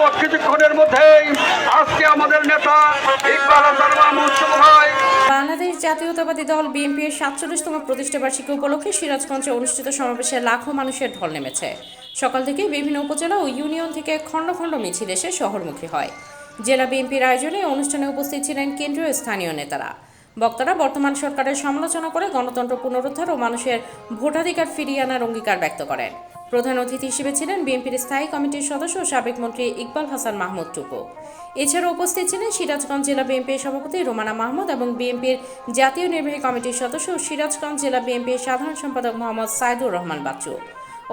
খুব কিছুক্ষণের মধ্যেই আজকে আমাদের নেতা ইকবাল হাসান মাহমুদ বাংলাদেশ জাতীয়তাবাদী দল বিএনপি বিএনপির সাতচল্লিশতম প্রতিষ্ঠা বার্ষিকী উপলক্ষে সিরাজগঞ্জে অনুষ্ঠিত সমাবেশে লাখো মানুষের ঢল নেমেছে। সকাল থেকে বিভিন্ন উপজেলা ও ইউনিয়ন থেকে খণ্ড খণ্ড মিছিল এসে শহরমুখী হয়। জেলা বিএনপির আয়োজনে অনুষ্ঠানে উপস্থিত ছিলেন কেন্দ্রীয় স্থানীয় নেতারা। বক্তারা বর্তমান সরকারের সমালোচনা করে গণতন্ত্র পুনরুদ্ধার ও মানুষের ভোটাধিকার ফিরিয়ে আনার অঙ্গীকার ব্যক্ত করেন। প্রধান অতিথি হিসেবে ছিলেন বিএনপির স্থায়ী কমিটির সদস্য ও সাবেক মন্ত্রী ইকবাল হাসান মাহমুদ টুকু। এছাড়া উপস্থিত ছিলেন সিরাজগঞ্জ জেলা বিএনপির সভাপতি রোমানা মাহমুদ এবং বিএনপির জাতীয় নির্বাহী কমিটির সদস্য ও সিরাজগঞ্জ জেলা বিএনপির সাধারণ সম্পাদক মোহাম্মদ সাইদুর রহমান বাচ্চু।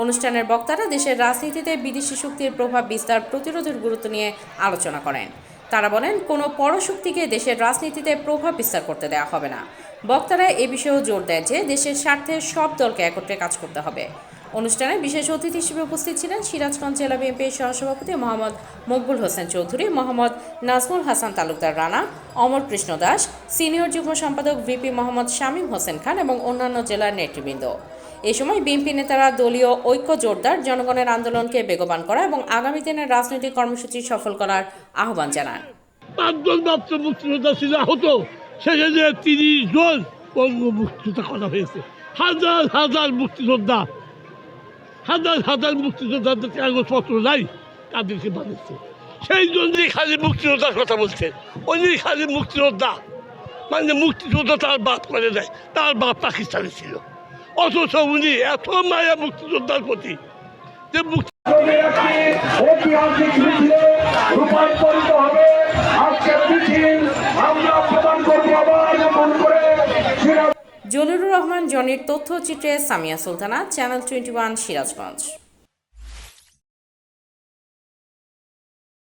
অনুষ্ঠানের বক্তারা দেশের রাজনীতিতে বিদেশি শক্তির প্রভাব বিস্তার প্রতিরোধের গুরুত্ব নিয়ে আলোচনা করেন। তারা বলেন, কোনো পরশক্তিকে দেশের রাজনীতিতে প্রভাব বিস্তার করতে দেওয়া হবে না। বক্তারা এ বিষয়েও জোর দেয় যে দেশের স্বার্থে সব দলকে একত্রে কাজ করতে হবে। অনুষ্ঠানে বিশেষ অতিথি হিসেবে উপস্থিত ছিলেন সিরাজগঞ্জ জেলা বিএনপির সহসভাপতি মোহাম্মদ মকবুল হোসেন চৌধুরী, মোহাম্মদ নাজমুল হাসান তালুকদার রানা, অমর কৃষ্ণ দাস, সিনিয়র যুগ্ম সম্পাদক ভিপি মোহাম্মদ শামীম হোসেন খান এবং অন্যান্য জেলার নেতৃবৃন্দ। এ সময় বিএনপি নেতারা দলীয় ঐক্য জোরদার জনগণের আন্দোলনকে বেগবান করা এবং আগামী দিনের রাজনৈতিক কর্মসূচি সফল করার আহ্বান জানান। পাঁচজন মাত্র মুক্তিযোদ্ধা ছিল আহত। তিরিশ জন অঙ্গ মুক্তিযোদ্ধা করা হয়েছে। হাজার হাজার মুক্তিযোদ্ধা হাজার হাজার মুক্তিযোদ্ধাদের কাগজপত্র নাই তাদেরকে বানিয়েছে সেই জন্যই খালি মুক্তিযোদ্ধার কথা বলছে। ওই খালি মুক্তিযোদ্ধা। মানে মুক্তিযোদ্ধা তার বাপ করে দেয়। তার বাপ পাকিস্তানে ছিল। অথচ উনি এত মায়া মুক্তিযোদ্ধার প্রতি যে মুক্তি জলিলুর রহমান জনির তথ্যচিত্রে Samia Sultana channel twenty one Sirajganj.